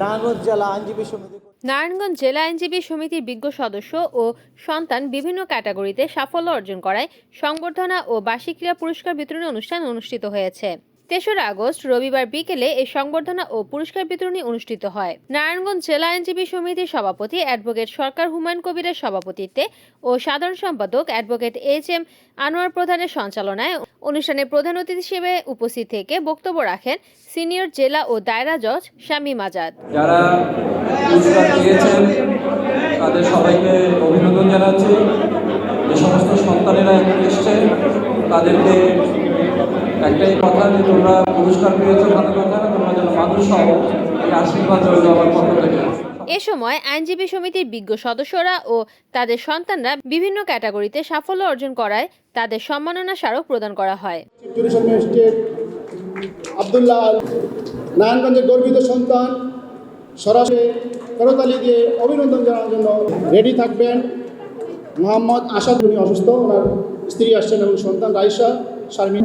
নারায়ণগঞ্জ জেলা আইনজীবী সমিতি নারায়ণগঞ্জ জেলা আইনজীবী সমিতির বিজ্ঞ সদস্য ও সন্তান বিভিন্ন ক্যাটাগরিতে সাফল্য অর্জন করায় সংবর্ধনা ও বার্ষিক ক্রীড়া পুরস্কার বিতরণী অনুষ্ঠান অনুষ্ঠিত হয়েছে। তেসরা আগস্ট, রবিবার বিকেলে এই সংবর্ধনা ও পুরস্কার বিতরণী অনুষ্ঠিত হয়। নারায়ণগঞ্জ জেলা আইনজীবী সমিতির সভাপতি অ্যাডভোকেট সরকার হুমায়ুন কবিরের সভাপতিত্বে ও সাধারণ সম্পাদক অ্যাডভোকেট এইচ এম আনোয়ার প্রধানের সঞ্চালনায় অনুষ্ঠানে প্রধান অতিথি হিসেবে উপস্থিত থেকে বক্তব্য রাখেন সিনিয়র জেলা ও দায়রা জজ শামীম আজাদ। যারা পুরস্কার তাদের সবাইকে অভিনন্দন জানাচ্ছি। যে সমস্ত সন্তানেরা এসছে তাদেরকে একটাই কথা যে তোমরা পুরস্কার পেয়েছ ভালো কথা না? তোমরা যেন মানুষ হও এই আশীর্বাদ রইল আমার পক্ষ থেকে। এ সময় আইনজীবী সমিতির বিজ্ঞ সদস্যরা ও তাদের সন্তানরা বিভিন্ন ক্যাটাগরিতে সাফল্য অর্জন করায় তাদের সম্মাননা স্মারক প্রদান করা হয়। আবদুল্লাহ আল নারায়ণগঞ্জের গর্বিত সন্তান সরাসরি করতালি দিয়ে অভিনন্দন জানানোর জন্য রেডি থাকবেন মোহাম্মদ আসাদ উনি অসুস্থ ওনার স্ত্রী আসছেন এবং সন্তান রাইসা শারমিন।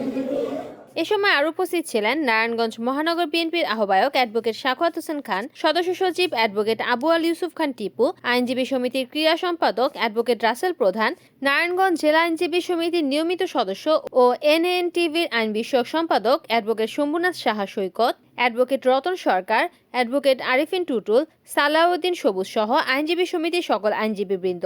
এ সময় আরও উপস্থিত ছিলেন নারায়ণগঞ্জ মহানগর বিএনপির আহ্বায়ক অ্যাডভোকেট শাখাত হোসেন খান, সদস্য সচিব অ্যাডভোকেট আবু আল ইউসুফ খান টিপু, আইনজীবী সমিতির ক্রীড়া সম্পাদক অ্যাডভোকেট রাসেল প্রধান, নারায়ণগঞ্জ জেলা আইনজীবী সমিতির নিয়মিত সদস্য ও এনএন টিভির আইন বিষয়ক সম্পাদক advocate Shambhunath Saha Saikat, advocate Ratan Sarkar, advocate Arifin Tutul, Salauddin Sabuj সহ আইনজীবী সমিতির সকল আইনজীবীবৃন্দ।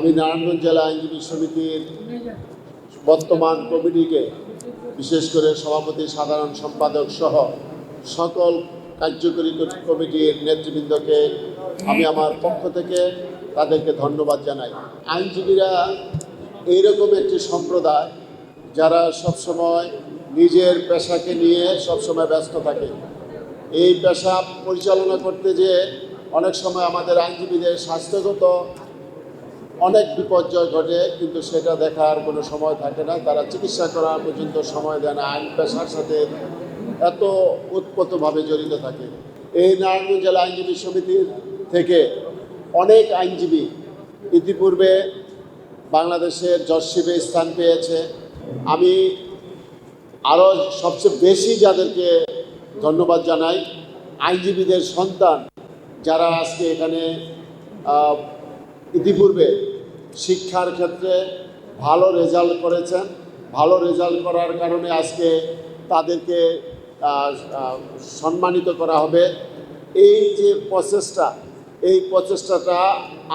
আমি নারায়ণগঞ্জ জেলা আইনজীবী সমিতির বর্তমান কমিটিকে বিশেষ করে সভাপতি, সাধারণ সম্পাদক সহ সকল কার্যকরী কমিটির নেতৃবৃন্দকে আমি আমার পক্ষ থেকে তাদেরকে ধন্যবাদ জানাই। আইনজীবীরা এইরকম একটি সম্প্রদায় যারা সবসময় নিজের পেশাকে নিয়ে সবসময় ব্যস্ত থাকে। এই পেশা পরিচালনা করতে যে অনেক সময় আমাদের আইনজীবীদের স্বাস্থ্যগত অনেক বিপর্যয় ঘটে, কিন্তু সেটা দেখার কোনো সময় থাকে না। তারা চিকিৎসা করা পর্যন্ত সময় দেয় না। আইন পেশার সাথে এত উৎপতভাবে জড়িত থাকে। এই নারায়ণগঞ্জ জেলা আইনজীবী সমিতির থেকে অনেক আইনজীবী ইতিপূর্বে বাংলাদেশের জজশিপে স্থান পেয়েছে। আমি আরও সবচেয়ে বেশি যাদেরকে ধন্যবাদ জানাই, আইনজীবীদের সন্তান যারা আজকে এখানে ইতিপূর্বে শিক্ষার ক্ষেত্রে ভালো রেজাল্ট করেছেন। ভালো রেজাল্ট করার কারণে আজকে তাদেরকে সম্মানিত করা হবে। এই যে প্রচেষ্টা, এই প্রচেষ্টাটা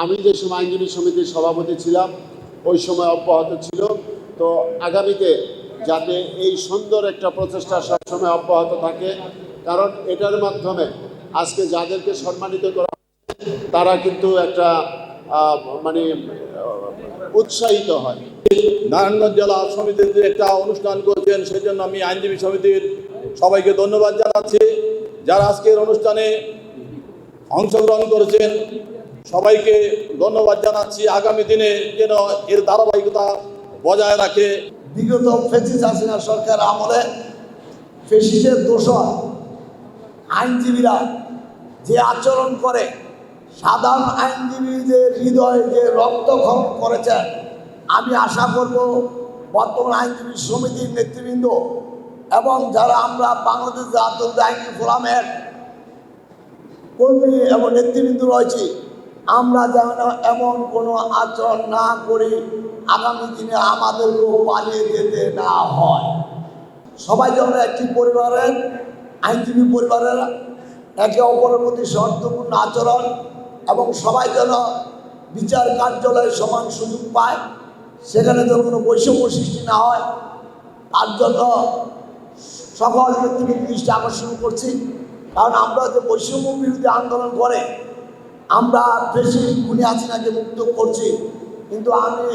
আমি যে সময় আইনজীবী সমিতির সভাপতি ছিলাম, ওই সময় অব্যাহত ছিল। তো আগামীতে যাতে এই সুন্দর একটা প্রচেষ্টা সবসময় অব্যাহত থাকে, কারণ এটার মাধ্যমে আজকে যাদেরকে সম্মানিত করা তারা কিন্তু একটা মানে উৎসাহিত হয়। নারায়ণগঞ্জ জেলা সমিতির যে একটা অনুষ্ঠান করছেন, সেজন্য আমি আইনজীবী সমিতির সবাইকে ধন্যবাদ জানাচ্ছি। যারা আজকের অনুষ্ঠানে অংশগ্রহণ করেছেন, সবাইকে ধন্যবাদ জানাচ্ছি। আগামী দিনে যেন এর ধারাবাহিকতা বজায় রাখে। বিগত ফেসিস হাসিনা সরকার আমলে ফেসিসের দোষর আইনজীবীরা যে আচরণ করে সাধারণ আইনজীবীদের হৃদয়ে, যে রক্তক্ষরণ করেছেন, আমি আশা করব বর্তমান আইনজীবী সমিতির নেতৃবৃন্দ এবং যারা আমরা বাংলাদেশ জাতীয় আইনজীবী ফোরামের কর্মী এবং নেতৃবৃন্দ রয়েছে, আমরা যেন এমন কোনো আচরণ না করি আগামী দিনে আমাদের আমাদেরকেও পালিয়ে যেতে না হয়। সবাই যেন একটি পরিবারের, আইনজীবী পরিবারের একে অপরের প্রতি সৌহার্দ্যপূর্ণ আচরণ এবং সবাই যেন বিচার কার্যালয়ে সমান সুযোগ পায়, সেখানে যেন কোনো বৈষম্য সৃষ্টি না হয়। তার জন্য সকল ব্যক্তিকে দৃষ্টি আকর্ষণ করছি। কারণ আমরা যে বৈষম্য বিরোধী আন্দোলন করে, আমরা বেশি খুনি হাসিনাকে মুক্ত করছি। কিন্তু আমি,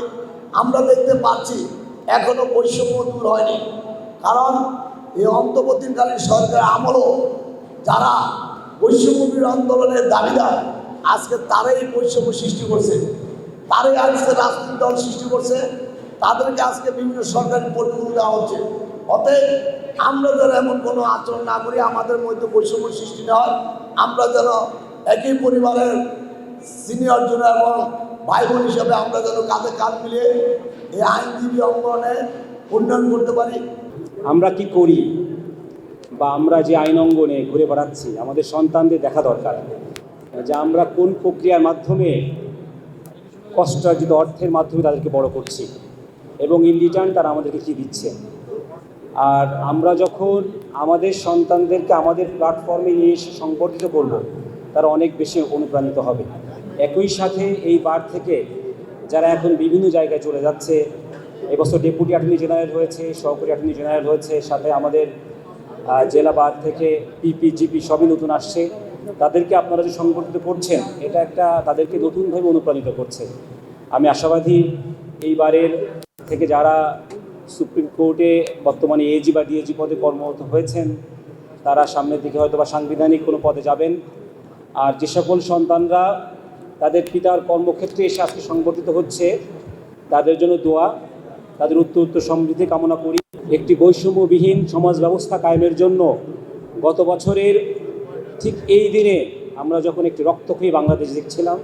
আমরা দেখতে পাচ্ছি, এখনও বৈষম্য দূর হয়নি। কারণ এই অন্তর্বর্তীকালীন সরকার আমলও যারা বৈষম্য বিরোধী আন্দোলনের দাবিদার আজকে তারাই বৈষম্য সৃষ্টি করছে। তারাই আজকে রাজনৈতিক দল সৃষ্টি করছে। তাদেরকে আজকে বিভিন্ন সরকারি পরিপূর্ণ দেওয়া হচ্ছে। অতএব আমরা যেন এমন কোনো আচরণ না করি, আমাদের মধ্যে বৈষম্য সৃষ্টি না হয়। আমরা যেন একই পরিবারের সিনিয়র জন এবং ভাই বোন হিসাবে আমরা যেন কাঁধে কাঁধ মিলিয়ে এই আইনজীবী অঙ্গনে উন্নয়ন করতে পারি। আমরা কি করি? বা আমরা যে আইন অঙ্গনে ঘুরে বেড়াচ্ছি, আমাদের সন্তানদের দেখা দরকার। যে আমরা কোন প্রক্রিয়ার মাধ্যমে কষ্টার্জিত অর্থের মাধ্যমে তাদেরকে বড় করছি এবং ইন রিটার্ন তারা আমাদেরকে কী দিচ্ছে। আর আমরা যখন আমাদের সন্তানদেরকে আমাদের প্ল্যাটফর্মে নিয়ে এসে সংবর্ধিত করব, তারা অনেক বেশি অনুপ্রাণিত হবে। একই সাথে এই বার থেকে যারা এখন বিভিন্ন জায়গায় চলে যাচ্ছে, এবছর ডেপুটি অ্যাটর্নি জেনারেল হয়েছে, সহকারী অ্যাটর্নি জেনারেল হয়েছে, সাথে আমাদের জেলা বার থেকে পিপি জিপি সবই নতুন আসছে। তাদেরকে আপনারা যে সংগঠিত করছেন, এটা একটা তাদেরকে নতুনভাবে অনুপ্রাণিত করছে। আমি আশাবাদী এইবারের থেকে যারা সুপ্রিম কোর্টে বর্তমানে এজি বা ডিএজি পদে কর্মরত হয়েছেন, তারা সামনের দিকে হয়তো বা সাংবিধানিক কোনো পদে যাবেন। আর যে সকল সন্তানরা তাদের পিতার কর্মক্ষেত্রে এসে আজকে সংগঠিত হচ্ছে, তাদের জন্য দোয়া, তাদের উত্তর উত্তর সমৃদ্ধি কামনা করি। একটি বৈষম্যবিহীন সমাজ ব্যবস্থা কায়েমের জন্য গত বছরের ঠিক এই দিনে আমরা যখন একটি রক্তক্ষয়ী বাংলাদেশ দেখছিলাম,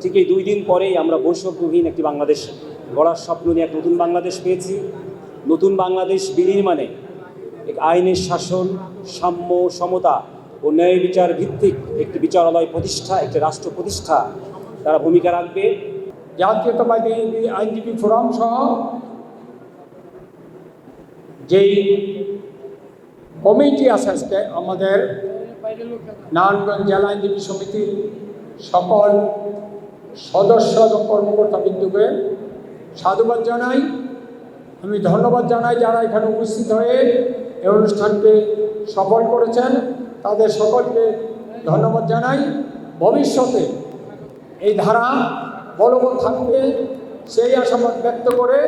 ঠিক এই দুই দিন পরেই আমরা বৈষম্যহীন একটি বাংলাদেশ গড়ার স্বপ্ন নিয়ে এক নতুন বাংলাদেশ পেয়েছি। নতুন বাংলাদেশ বিনির্মাণে এক আইনের শাসন, সাম্য, সমতা ও ন্যায় বিচার ভিত্তিক একটি বিচারালয় প্রতিষ্ঠা, একটি রাষ্ট্র প্রতিষ্ঠা তারা ভূমিকা রাখবে। জাতীয়তাবাদী আইনজীবী ফোরাম সহ যেই কমিটি আছে আজকে আমাদের নারায়ণগঞ্জ জেলা আইনজীবী সমিতির সকল সদস্য এবং কর্মকর্তা বিন্দুকে সাধুবাদ জানাই। আমি ধন্যবাদ জানাই যারা এখানে উপস্থিত হয়ে এই অনুষ্ঠানকে সফল করেছেন। তাদের সকলকে ধন্যবাদ জানাই। ভবিষ্যতে এই ধারা বলবৎ থাকবে সেই আশাবাদ ব্যক্ত করে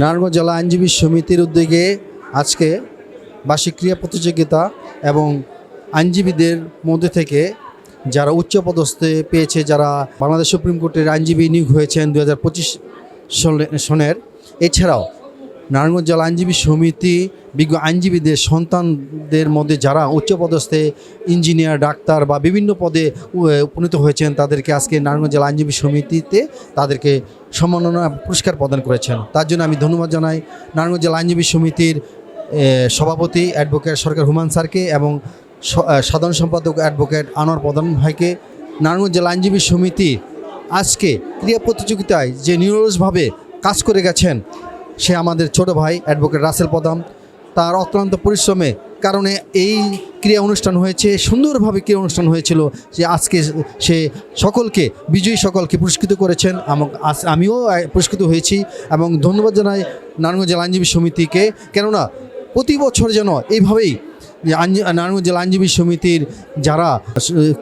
নারায়ণগঞ্জ জেলা আইনজীবী সমিতির উদ্যোগে আজকে বার্ষিক ক্রিয়া প্রতিযোগিতা এবং আইনজীবীদের মধ্যে থেকে যারা উচ্চপদস্থে পেয়েছে, যারা বাংলাদেশ সুপ্রিম কোর্টের আইনজীবী নিয়োগ হয়েছেন দু হাজার পঁচিশ সনের, এছাড়াও নারায়ণগঞ্জ জেলা আইনজীবী সমিতি, বিজ্ঞ আইনজীবীদের সন্তানদের মধ্যে যারা উচ্চপদস্থে ইঞ্জিনিয়ার, ডাক্তার বা বিভিন্ন পদে উপনীত হয়েছেন, তাদেরকে আজকে নারায়ণগঞ্জ জেলা আইনজীবী সমিতিতে তাদেরকে সম্মাননা পুরস্কার প্রদান করেছেন। তার জন্য আমি ধন্যবাদ জানাই নারায়ণগঞ্জ জেলা আইনজীবী সমিতির সভাপতি, অ্যাডভোকেট সরকার হুমান স্যারকে এবং সাধারণ সম্পাদক অ্যাডভোকেট আনোয়ার প্রধান ভাইকে নারায়ণগঞ্জ জেলা আইনজীবী সমিতি আজকে ক্রিয়া প্রতিযোগিতায় যে নিরলসভাবে কাজ করে গেছেন, সে আমাদের ছোট ভাই অ্যাডভোকেট রাসেল প্রধান। তার অক্লান্ত পরিশ্রমে কারণে এই ক্রিয়া অনুষ্ঠান হয়েছে, সুন্দরভাবে ক্রিয়া অনুষ্ঠান হয়েছিল যে আজকে সে সকলকে, বিজয়ী সকলকে পুরস্কৃত করেছেন আস- আমিও পুরস্কৃত হয়েছি এবং ধন্যবাদ জানাই নারায়ণগঞ্জ জেলা আইনজীবী সমিতিকে। কেননা প্রতি বছর যেন এইভাবেই নারায়ণগঞ্জ জেলা আইনজীবী সমিতির যারা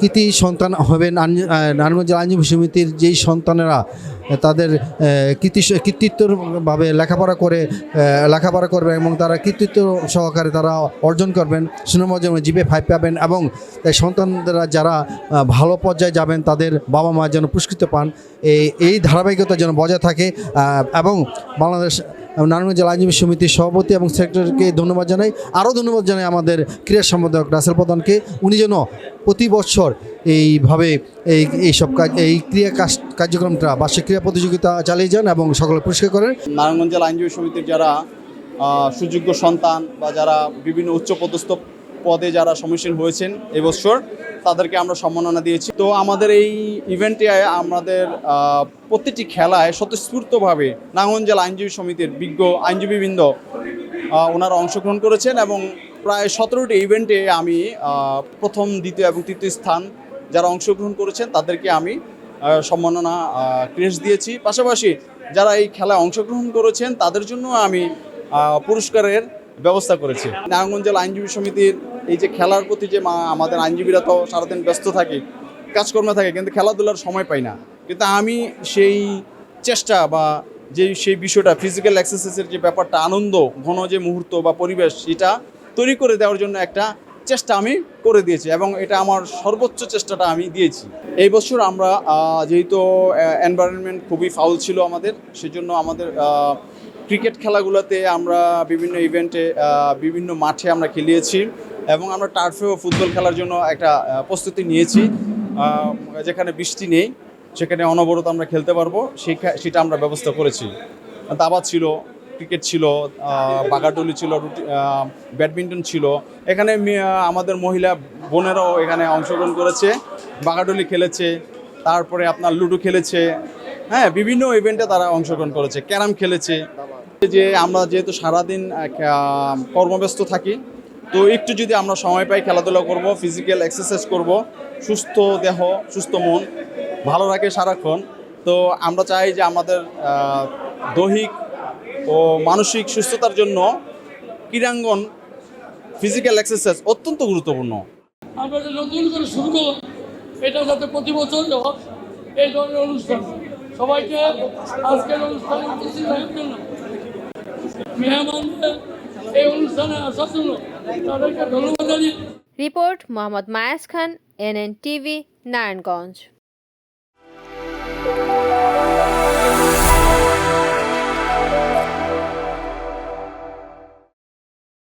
কৃতি সন্তান হবেন নারায়ণগঞ্জ জেলা আইনজীবী সমিতির যেই সন্তানেরা, তাদের কৃতি কৃতিত্বভাবে লেখাপড়া করে লেখাপড়া করবেন এবং তারা কৃতিত্ব সহকারে তারা অর্জন করবেন, সুনাম অর্জন জিপে ফাইভ পাবেন এবং তাই সন্তানরা যারা ভালো পর্যায়ে যাবেন, তাদের বাবা মা যেন পুরস্কৃত পান, এই এই ধারাবাহিকতা যেন বজায় থাকে এবং বাংলাদেশ নারায়ণগঞ্জ জেলা আইনজীবী সমিতির সভাপতি এবং সেক্রেটারিকে ধন্যবাদ জানাই। আরও ধন্যবাদ জানাই আমাদের ক্রীড়া সম্পাদক রাসেল প্রধানকে। উনি যেন প্রতি বছর এইভাবে এই এইসব কাজ, এই ক্রিয়া কাজ- কার্যক্রমটা, বার্ষিক ক্রীড়া প্রতিযোগিতা চালিয়ে যান এবং সকলে পুরস্কার করেন। নারায়ণগঞ্জ জেলা আইনজীবী সমিতির যারা সুযোগ্য সন্তান বা যারা বিভিন্ন উচ্চপদস্থ পদে যারা সম্মুখীন হয়েছেন এবছর তাদেরকে আমরা সম্মাননা দিয়েছি। তো আমাদের এই ইভেন্টে আমাদের প্রতিটি খেলায় স্বতঃস্ফূর্তভাবে নারায়ণগঞ্জ জেলা আইনজীবী সমিতির বিজ্ঞ আইনজীবীবৃন্দ ওনারা অংশগ্রহণ করেছেন এবং প্রায় সতেরোটি ইভেন্টে আমি প্রথম, দ্বিতীয় এবং তৃতীয় স্থান যারা অংশগ্রহণ করেছেন তাদেরকে আমি সম্মাননা ক্রেস্ট দিয়েছি। পাশাপাশি যারা এই খেলায় অংশগ্রহণ করেছেন তাদের জন্য আমি পুরস্কারের ব্যবস্থা করেছি। নারায়ণগঞ্জ জেলা আইনজীবী সমিতির এই যে খেলার প্রতি যে আমাদের আইনজীবীরা তো সারাদিন ব্যস্ত থাকে, কাজকর্মে থাকে, কিন্তু খেলাধুলার সময় পাই না। কিন্তু আমি সেই চেষ্টা বা যে সেই বিষয়টা ফিজিক্যাল এক্সারসাইজের যে ব্যাপারটা, আনন্দ, ঘন যে মুহূর্ত বা পরিবেশ এটা তৈরি করে দেওয়ার জন্য একটা চেষ্টা আমি করে দিয়েছি এবং এটা আমার সর্বোচ্চ চেষ্টাটা আমি দিয়েছি। এই বছর আমরা যেহেতু এনভায়রনমেন্ট খুবই ফাউল ছিল আমাদের, সেজন্য আমাদের ক্রিকেট খেলাগুলোতে আমরা বিভিন্ন ইভেন্টে বিভিন্ন মাঠে আমরা খেলিয়েছি। এবং আমরা টার্ফেও ফুটবল খেলার জন্য একটা প্রস্তুতি নিয়েছি। যেখানে বৃষ্টি নেই, সেখানে অনবরত আমরা খেলতে পারব। সেটা আমরা ব্যবস্থা করেছি। দাবা ছিল ক্রিকেট ছিল বাগাডলি ছিল ব্যাডমিন্টন ছিল। এখানে আমাদের মহিলা বোনেরাও এখানে অংশগ্রহণ করেছে বাগাডলি খেলেছে, তারপরে আপনার লুডো খেলেছে। হ্যাঁ বিভিন্ন ইভেন্টে তারা অংশগ্রহণ করেছে। ক্যারাম খেলেছে। যে আমরা যেহেতু সারাদিন কর্মব্যস্ত থাকি তো একটু যদি আমরা সময় পাই, খেলাধুলা করব ফিজিক্যাল এক্সারসাইজ করব, সুস্থ দেহ, সুস্থ মন, ভালো রাখে সারাক্ষণ। তো আমরা চাই যে আমাদের দৈহিক ও মানসিক সুস্থতার জন্য ক্রীড়াঙ্গন ফিজিক্যাল এক্সারসাইজ অত্যন্ত গুরুত্বপূর্ণ। আমরা যে নতুন করে শুরু করলাম এটা যাতে প্রতি বছর এই ধরনের অনুষ্ঠান। সবাইকে আজকের অনুষ্ঠানে মেহমানদের এই অনুষ্ঠানে আসার জানিয়ে report Mohammad Mayas Khan NN TV Narayanganj